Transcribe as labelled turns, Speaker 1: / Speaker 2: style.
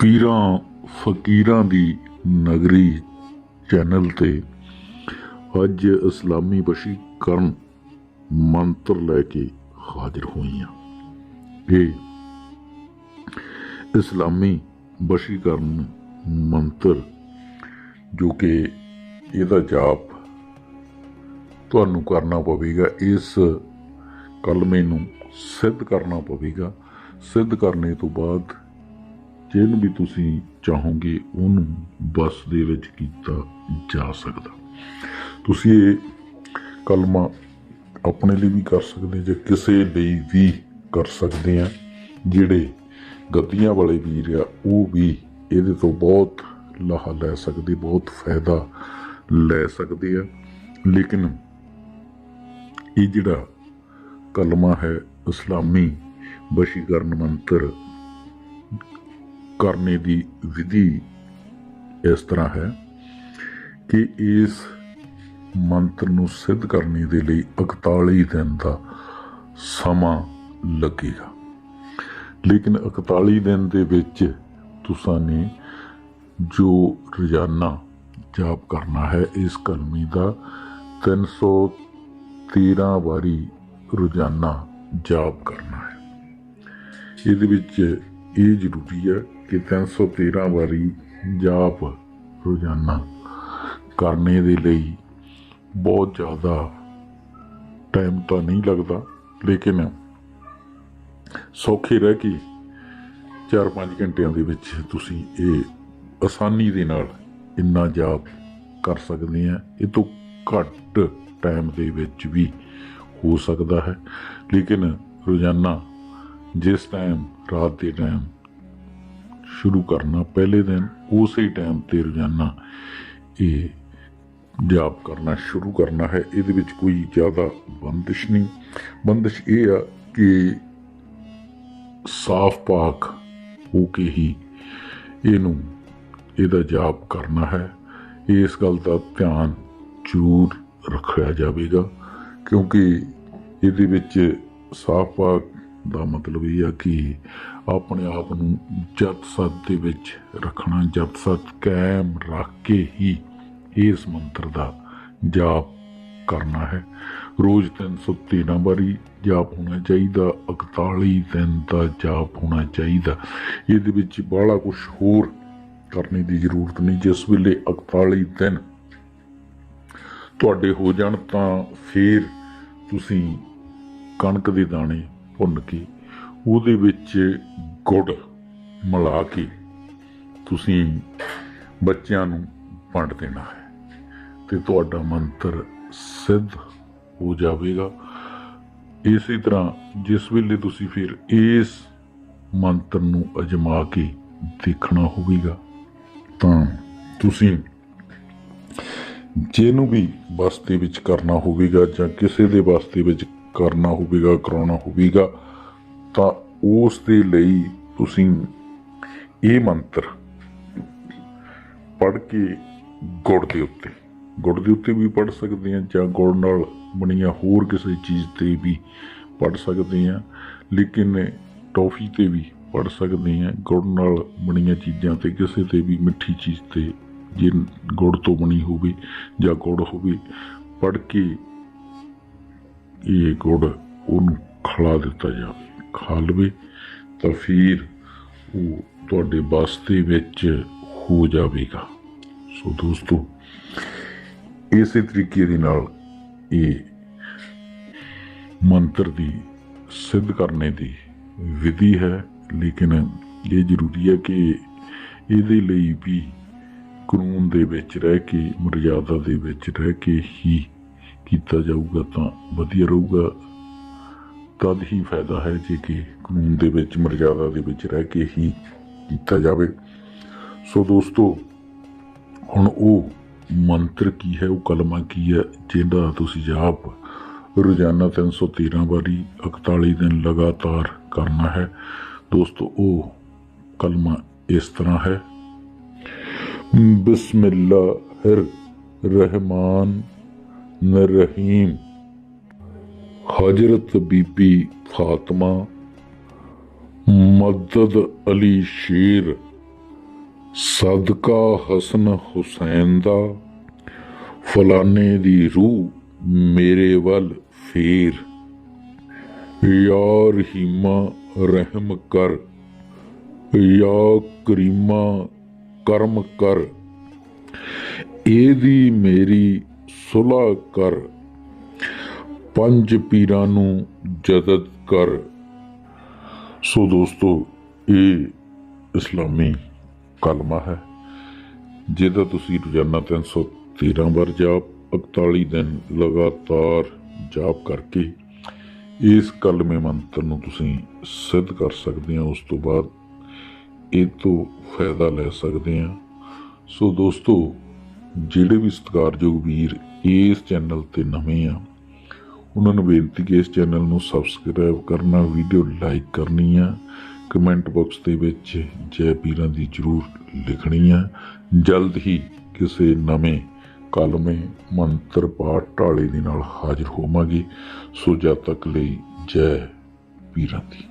Speaker 1: ਪੀਰਾਂ ਫਕੀਰਾਂ ਦੀ ਨਗਰੀ ਚੈਨਲ ਤੇ ਅੱਜ ਇਸਲਾਮੀ ਵਸ਼ੀਕਰਨ ਮੰਤਰ ਲੈ ਕੇ ਹਾਜ਼ਰ ਹੋਈਆਂ। ਇਹ ਇਸਲਾਮੀ ਵਸ਼ੀਕਰਨ ਮੰਤਰ ਜੋ ਕਿ ਇਹਦਾ ਜਾਪ ਤੁਹਾਨੂੰ ਕਰਨਾ ਪਵੇਗਾ, ਇਸ ਕਲਮੇ ਨੂੰ ਸਿੱਧ ਕਰਨਾ ਪਵੇਗਾ। ਸਿੱਧ ਕਰਨੇ ਤੋਂ ਬਾਅਦ ਜਿਹਨੂੰ ਵੀ ਤੁਸੀਂ ਚਾਹੋਗੇ, ਉਹਨੂੰ ਬਸ ਦੇ ਵਿੱਚ ਕੀਤਾ ਜਾ ਸਕਦਾ। ਤੁਸੀਂ ਇਹ ਕਲਮਾ ਆਪਣੇ ਲਈ ਵੀ ਕਰ ਸਕਦੇ ਜਾਂ ਕਿਸੇ ਲਈ ਵੀ ਕਰ ਸਕਦੇ ਆ। ਜਿਹੜੇ ਗੱਦੀਆਂ ਵਾਲੇ ਵੀਰ ਆ, ਉਹ ਵੀ ਇਹਦੇ ਤੋਂ ਬਹੁਤ ਲਾਹਾ ਲੈ ਸਕਦੇ, ਬਹੁਤ ਫਾਇਦਾ ਲੈ ਸਕਦੇ ਆ। ਲੇਕਿਨ ਇਹ ਜਿਹੜਾ ਕਲਮਾ ਹੈ, ਇਸਲਾਮੀ ਵਸ਼ੀਕਰਨ ਮੰਤਰ ਕਰਨੇ ਦੀ ਵਿਧੀ ਇਸ ਤਰ੍ਹਾਂ ਹੈ ਕਿ ਇਸ ਮੰਤਰ ਨੂੰ ਸਿੱਧ ਕਰਨੇ ਦੇ ਲਈ 41 ਦਿਨ ਦਾ ਸਮਾਂ ਲੱਗੇਗਾ। ਲੇਕਿਨ 41 ਦਿਨ ਦੇ ਵਿੱਚ ਤੁਸਾਂ ਨੇ ਜੋ ਰੋਜ਼ਾਨਾ ਜਾਪ ਕਰਨਾ ਹੈ, ਇਸ ਕਲਮੀ ਦਾ 313 ਵਾਰੀ ਰੋਜ਼ਾਨਾ ਜਾਪ ਕਰਨਾ ਹੈ। ਇਹਦੇ ਵਿੱਚ ਇਹ ਜ਼ਰੂਰੀ ਹੈ ਕਿ 313 ਵਾਰੀ ਜਾਪ ਰੋਜ਼ਾਨਾ ਕਰਨੇ ਦੇ ਲਈ ਬਹੁਤ ਜ਼ਿਆਦਾ ਟਾਈਮ ਤਾਂ ਨਹੀਂ ਲੱਗਦਾ, ਲੇਕਿਨ ਸੌਖੇ ਰਹਿ ਕੇ 4-5 ਘੰਟਿਆਂ ਦੇ ਵਿੱਚ ਤੁਸੀਂ ਇਹ ਆਸਾਨੀ ਦੇ ਨਾਲ ਇੰਨਾ ਜਾਪ ਕਰ ਸਕਦੇ ਆ। ਇਹ ਤੋਂ ਘੱਟ ਟਾਈਮ ਦੇ ਵਿੱਚ ਵੀ ਹੋ ਸਕਦਾ ਹੈ। ਲੇਕਿਨ ਰੋਜ਼ਾਨਾ ਜਿਸ ਟਾਈਮ ਰਾਤ ਦੇ ਟਾਈਮ ਸ਼ੁਰੂ ਕਰਨਾ, ਪਹਿਲੇ ਦਿਨ ਉਸੇ ਟਾਈਮ ਤੇ ਰੋਜ਼ਾਨਾ ਇਹ ਜਾਪ ਕਰਨਾ ਸ਼ੁਰੂ ਕਰਨਾ ਹੈ। ਇਹਦੇ ਵਿੱਚ ਕੋਈ ਜ਼ਿਆਦਾ ਬੰਦਿਸ਼ ਨਹੀਂ। ਬੰਦਿਸ਼ ਇਹ ਆ ਕਿ ਸਾਫ਼ ਪਾਕ ਹੋ ਕੇ ਹੀ ਇਹਨੂੰ, ਇਹਦਾ ਜਾਪ ਕਰਨਾ ਹੈ। ਇਸ ਗੱਲ ਦਾ ਧਿਆਨ ਜ਼ਰੂਰ ਰੱਖਿਆ ਜਾਵੇਗਾ, ਕਿਉਂਕਿ ਇਹਦੇ ਵਿੱਚ ਸਾਫ਼ ਪਾਕ ਦਾ ਮਤਲਬ ਇਹ ਆ ਕਿ ਆਪਣੇ ਆਪ ਨੂੰ ਜਤ ਸਤ ਦੇ ਵਿੱਚ ਰੱਖਣਾ ਜਪ ਸਤ ਕਾਇਮ ਰੱਖ ਕੇ ਹੀ ਇਸ ਮੰਤਰ ਦਾ ਜਾਪ ਕਰਨਾ ਹੈ। ਰੋਜ਼ 313 ਵਾਰੀ ਜਾਪ ਹੋਣਾ ਚਾਹੀਦਾ 41 ਦਿਨ ਦਾ ਜਾਪ ਹੋਣਾ ਚਾਹੀਦਾ। ਇਹਦੇ ਵਿੱਚ ਬਾਹਲਾ ਕੁਝ ਹੋਰ ਕਰਨੇ ਦੀ ਜ਼ਰੂਰਤ ਨਹੀਂ। ਜਿਸ ਵੇਲੇ 41 ਦਿਨ ਤੁਹਾਡੇ ਹੋ ਜਾਣ ਤਾਂ ਫਿਰ ਤੁਸੀਂ ਕਣਕ ਦੇ ਦਾਣੇ ਭੁੰਨ ਕੇ, ਉਹਦੇ ਵਿੱਚ ਗੁੜ ਮਿਲਾ ਕੇ, ਤੁਸੀਂ ਬੱਚਿਆਂ ਨੂੰ ਵੰਡ ਦੇਣਾ ਹੈ। ਤੇ ਤੁਹਾਡਾ ਮੰਤਰ ਸਿੱਧ ਹੋ ਜਾਵੇਗਾ। ਇਸੇ ਤਰ੍ਹਾਂ ਜਿਸ ਵੇਲੇ ਤੁਸੀਂ ਫਿਰ ਇਸ ਮੰਤਰ ਨੂੰ ਅਜਮਾ ਕੇ ਦੇਖਣਾ ਹੋਵੇਗਾ, ਤਾਂ ਤੁਸੀਂ ਜਿਹਨੂੰ ਵੀ ਬਸ ਦੇ ਵਿੱਚ ਕਰਨਾ ਹੋਵੇਗਾ ਜਾਂ ਕਿਸੇ ਦੇ ਬਸ ਵਿੱਚ ਕਰਨਾ ਹੋਵੇਗਾ, ਕਰਾਉਣਾ ਹੋਵੇਗਾ, ਤਾਂ ਉਸ ਦੇ ਲਈ ਤੁਸੀਂ ਇਹ ਮੰਤਰ ਪੜ੍ਹ ਕੇ ਗੁੜ ਦੇ ਉੱਤੇ, ਗੁੜ ਦੇ ਉੱਤੇ ਵੀ ਪੜ੍ਹ ਸਕਦੇ ਆ ਜਾਂ ਗੁੜ ਨਾਲ ਬਣੀਆਂ ਹੋਰ ਕਿਸੇ ਚੀਜ਼ ਤੇ ਵੀ ਪੜ੍ਹ ਸਕਦੇ ਆ ਲੇਕਿਨ ਟੌਫੀ ਤੇ ਵੀ ਪੜ੍ਹ ਸਕਦੇ ਆ ਗੁੜ ਨਾਲ ਬਣੀਆਂ ਚੀਜ਼ਾਂ ਤੇ, ਕਿਸੇ ਤੇ ਵੀ ਮਿੱਠੀ ਚੀਜ਼ ਤੇ ਜੇ ਗੁੜ ਤੋਂ ਬਣੀ ਹੋਵੇ ਜਾਂ ਗੁੜ ਹੋਵੇ, ਪੜ੍ਹ ਕੇ ਇਹ ਗੁੜ ਉਹਨੂੰ ਖਲਾ ਦਿੱਤਾ ਜਾਵੇ। ਖਾ ਲਵੇ ਤਾਂ ਫਿਰ ਉਹ ਤੁਹਾਡੇ ਬਸ ਦੇ ਵਿੱਚ ਹੋ ਜਾਵੇਗਾ। ਸੋ ਦੋਸਤੋ, ਇਸੇ ਤਰੀਕੇ ਦੇ ਨਾਲ ਇਹ ਮੰਤਰ ਦੀ ਸਿੱਧ ਕਰਨੇ ਦੀ ਵਿਧੀ ਹੈ। ਲੇਕਿਨ ਇਹ ਜ਼ਰੂਰੀ ਹੈ ਕਿ ਇਹਦੇ ਲਈ ਵੀ ਕਾਨੂੰਨ ਦੇ ਵਿੱਚ ਰਹਿ ਕੇ ਮਰਜ਼ਾਦਾ ਦੇ ਵਿੱਚ ਰਹਿ ਕੇ ਹੀ ਕੀਤਾ ਜਾਊਗਾ ਤਾਂ ਵਧੀਆ ਰਹੂਗਾ। ਤਦ ਹੀ ਫਾਇਦਾ ਹੈ ਜੇ ਕਿ ਕਾਨੂੰਨ ਦੇ ਵਿੱਚ, ਮਰਜ਼ਾਦਾ ਦੇ ਵਿੱਚ ਰਹਿ ਕੇ ਹੀ ਕੀਤਾ ਜਾਵੇ। ਸੋ ਦੋਸਤੋ, ਹੁਣ ਉਹ ਮੰਤਰ ਕੀ ਹੈ, ਉਹ ਕਲਮਾ ਕੀ ਹੈ, ਜਿਹਦਾ ਤੁਸੀਂ ਜਾਪ ਰੋਜ਼ਾਨਾ 313 ਵਾਰੀ 41 ਦਿਨ ਲਗਾਤਾਰ ਕਰਨਾ ਹੈ। ਦੋਸਤੋ, ਉਹ ਕਲਮਾ ਇਸ ਤਰ੍ਹਾਂ ਹੈ। ਬਿਸਮਿਲ੍ਲਾਹਿਰ ਰਹਿਮਾਨ ਰਹੀਮ ਹਜ਼ਰਤ ਬੀਬੀ ਫਾਤਮਾ ਮਦਦ ਅਲੀ ਸ਼ੇਰ, ਸਦਕਾ ਹਸਨ ਹੁਸੈਨ ਦਾ ਫਲਾਨੇ ਦੀ ਰੂਹ ਮੇਰੇ ਵੱਲ ਫੇਰ। ਯਾ ਰਹੀਮਾ ਰਹਿਮ ਕਰ ਯਾ ਕਰੀਮਾ ਕਰਮ ਕਰ। ਇਹਦੀ ਮੇਰੀ ਸੁਲ੍ਹਾ ਕਰ। ਪੰਜ ਪੀਰਾਂ ਨੂੰ ਜਦਦ ਕਰ। ਸੋ ਦੋਸਤੋ, ਇਹ ਇਸਲਾਮੀ ਕਲਮਾ ਹੈ, ਜਿਹਦਾ ਤੁਸੀਂ ਰੋਜ਼ਾਨਾ 313 ਵਾਰ ਜਾਪ 41 ਦਿਨ ਲਗਾਤਾਰ ਜਾਪ ਕਰਕੇ ਇਸ ਕਲਮੇ ਮੰਤਰ ਨੂੰ ਤੁਸੀਂ ਸਿੱਧ ਕਰ ਸਕਦੇ ਹੋ। ਉਸ ਤੋਂ ਬਾਅਦ ਇਹ ਤੋਂ ਫਾਇਦਾ ਲੈ ਸਕਦੇ ਆ ਸੋ ਦੋਸਤੋ ਜਿਹੜੇ ਵੀ ਸਤਿਕਾਰਯੋਗ ਵੀਰ ਇਸ ਚੈਨਲ ਤੇ ਨਵੇਂ ਆ, ਉਹਨਾਂ ਨੂੰ ਬੇਨਤੀ ਕਿ ਇਸ ਚੈਨਲ ਨੂੰ ਸਬਸਕ੍ਰਾਈਬ ਕਰਨਾ, ਵੀਡੀਓ ਲਾਈਕ ਕਰਨੀ ਆ, ਕਮੈਂਟ ਬਾਕਸ ਦੇ ਵਿੱਚ ਜੈ ਪੀਰਾਂ ਦੀ ਜਰੂਰ ਲਿਖਣੀ ਆ। ਜਲਦ ਹੀ ਕਿਸੇ ਨਵੇਂ ਕਲਮੇ ਮੰਤਰ ਪਾਠ ਢਾਲੇ ਦੇ ਨਾਲ ਹਾਜ਼ਰ ਹੋਵਾਂਗੇ। ਸੋ ਜਦ ਤੱਕ ਲਈ ਜੈ ਪੀਰਾਂ ਦੀ।